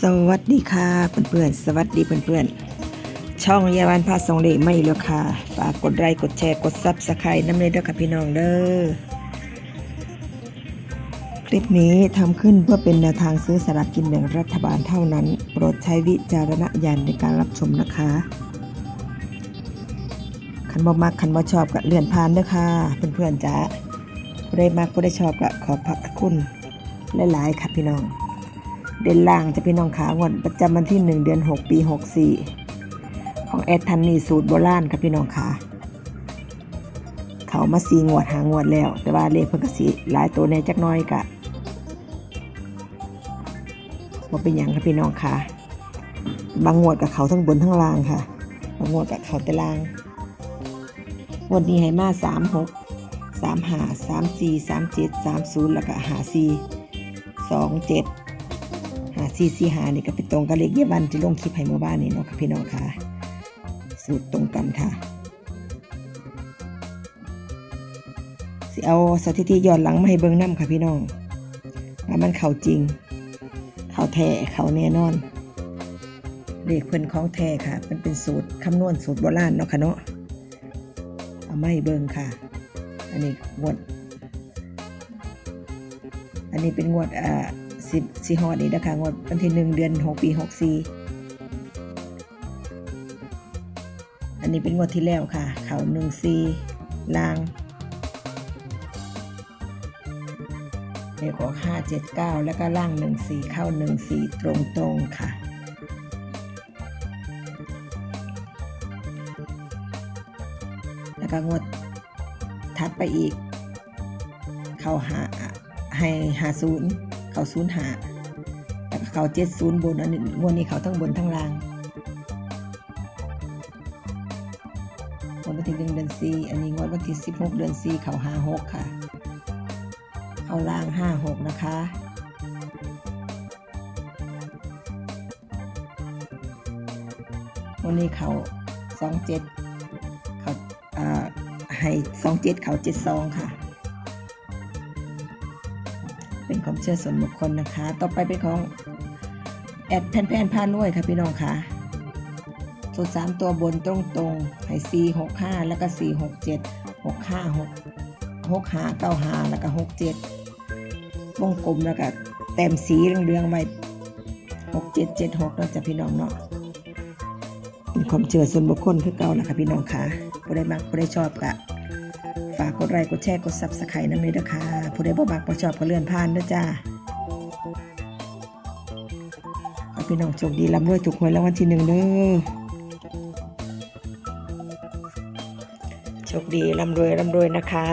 สวัสดีค่ะเพื่อนๆสวัสดีเพื่อนๆช่องยาวันพาสองเลไม่แล้วค่ะ ฝากกดไลค์กดแชร์กดซับสไครต์น้ำเลยเด้อค่ะพี่น้องเด้อคลิปนี้ทำขึ้นเพื่อเป็นแนวทางซื้อสลากกินแบ่งรัฐบาลเท่านั้น โปรดใช้วิจารณญาณในการรับชมนะคะคันบ่มักคันบ่ชอบก็เลื่อนผ่านเด้อค่ะเพื่อนๆจ้าผู้ใดมักผู้ใดชอบก็ขอพระคุณหลายๆค่ะพี่น้อง เด่นล่างจะเป็นน้องขางวดประจำวันที่ 1 เดือน 6 ปี 64 ของแอดทันนี่สูตรโบราณครับพี่น้องขาเขามาสีงวดหางวดแล้ว แต่ว่าเลขเพิ่นก็สิหลายตัวในจักน้อยกะว่าเป็นอย่างครับพี่น้องขาบางงวดกับเขาทั้งบนทั้งล่างค่ะ บางงวดกับเขาแต่ล่างงวดนี้ให้มาสามหกสามห้าสามสี่สามเจ็ดสามศูนย์แล้วก็หาสี่สองเจ็ด ซีซีหานี่ก็ไปตรงกับเลขเยี่ยวันที่ลงคลิปให้เมื่อวานนี่เนาะค่ะพี่น้องค่ะ สูตรตรงกันค่ะสิเอาสถิติย้อนหลังมาให้เบิ่งน้ำค่ะพี่น้องว่ามันเข่าจริง เข่าแท้เข่าแน่นอน เลขเพิ่นของแท้ค่ะ มันเป็นสูตรคำนวณสูตรโบราณเนาะค่ะเนาะเอาไมาให้เบิ่งค่ะ อันนี้งวด อันนี้เป็นงวดอ่า สิบสี่ฮอดนี่นะคะงวดวันที่หนึ่งเดือนหกปีหกสี่อันนี้เป็นงวดที่แล้วค่ะ เขาหนึ่งสี่ลางเอขอห้าเจ็ดเก้าแล้วก็ล่างหนึ่งสี่เข้าหนึ่งสี่ตรงตรงๆค่ะแล้วก็งวดถัดไปอีก เข้าหาให้หาศูนย์ เขาศูนย์หาแล้วก็เขาเจ็ดศูนย์บนอันนี้งวดนี้เขาทั้งบนทั้งล่างงวดวันที่หนึ่งเดือนสี่อันนี้งวดวันที่สิบหกเดือนสี่เขาห้าหกค่ะ เขาล่างห้าหกนะคะวันนี้เขาสองเจ็ดเขาอ่าให้สองเจ็ดเขาเจ็ดสองค่ะ เป็นความเชื่อส่วนบุคคลนะคะ ต่อไปเป็นของแอดแพนแพนพารวยค่ะพี่น้องค่ะสูตรสามตัวบนตรงตรงๆให้สี่หกห้าแล้วก็สี่หกเจ็ดหกห้าหกหกห้าเก้าห้าแล้วก็หกเจ็ดวงกลมแล้วก็แต้มสีเรืองๆไว้หกเจ็ดเจ็ดหกเราจะพี่น้องเนาะเป็นความเชื่อส่วนบุคคลคือเก่าแหละค่ะพี่น้องค่ะผู้ใดมักผู้ใดชอบกะ ฝากกดไลค์กดแชร์กดซับสไครต์น้ำเลยด้วยค่ะผู้ใดบ่บักบ่ชอบก็เลื่อนผ่านด้วยจ้าขอพี่น้องโชคดีร่ำรวยถูกหวยรางวัลที่หนึ่งเด้อโชคดีร่ำรวยร่ำรวยนะคะ